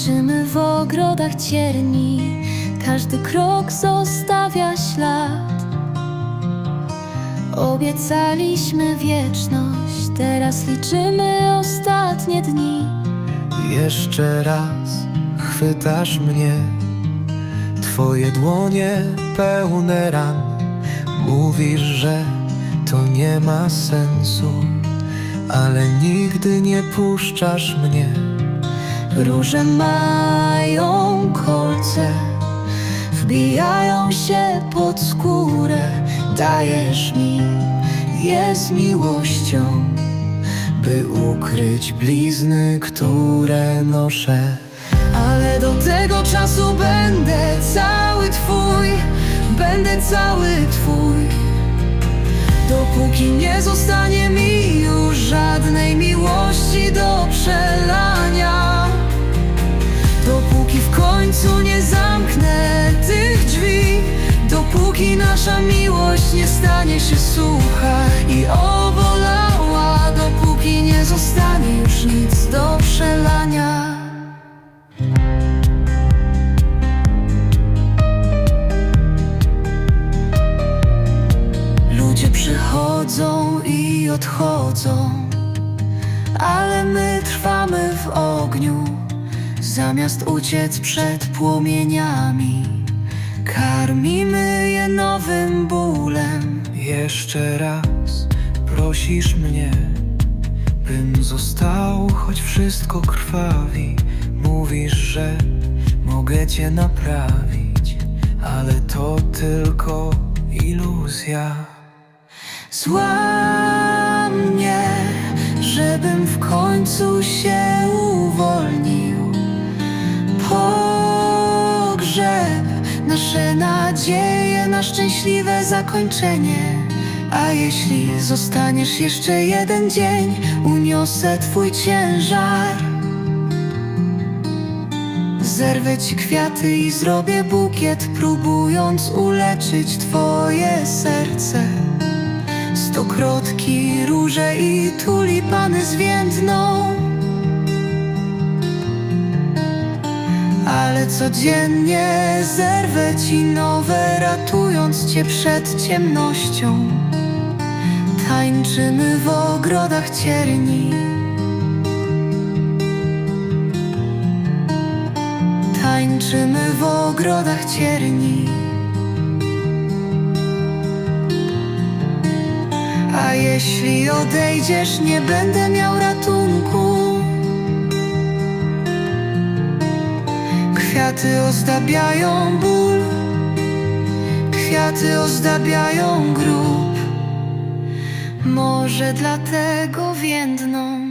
Tańczymy w ogrodach cierni, każdy krok zostawia ślad. Obiecaliśmy wieczność, teraz liczymy ostatnie dni. Jeszcze raz chwytasz mnie Twoje dłonie pełne ran Mówisz, że to nie ma sensu Ale nigdy nie puszczasz mnie Róże mają kolce, wbijają się pod skórę. Dajesz mi je z miłością, By ukryć blizny, które noszę ale do tego czasu będę cały Twój, będę cały Twój. Dopóki nie zostanie mi już nasza miłość nie stanie się sucha i obolała Dopóki nie zostanie już nic do przelania Ludzie przychodzą i odchodzą ale my trwamy w ogniu, zamiast uciec przed płomieniami. Karmimy je nowym bólem. Jeszcze raz prosisz mnie, bym został, choć wszystko krwawi. Mówisz, że mogę cię naprawić, ale to tylko iluzja. Złam mnie, żebym w końcu się uwolnił. Pogrzeb nasze nadzieje szczęśliwe zakończenie. A jeśli zostaniesz jeszcze jeden dzień, uniosę twój ciężar. Zerwę ci kwiaty i zrobię bukiet, próbując uleczyć twoje serce. Stokrotki, róże i tulipany zwiędną Ale codziennie zerwę ci nowe, ratując cię przed ciemnością. Tańczymy w ogrodach cierni. Tańczymy w ogrodach cierni. A jeśli odejdziesz, nie będę miał ratunku. Kwiaty ozdabiają ból, kwiaty ozdabiają grób. Może dlatego więdną.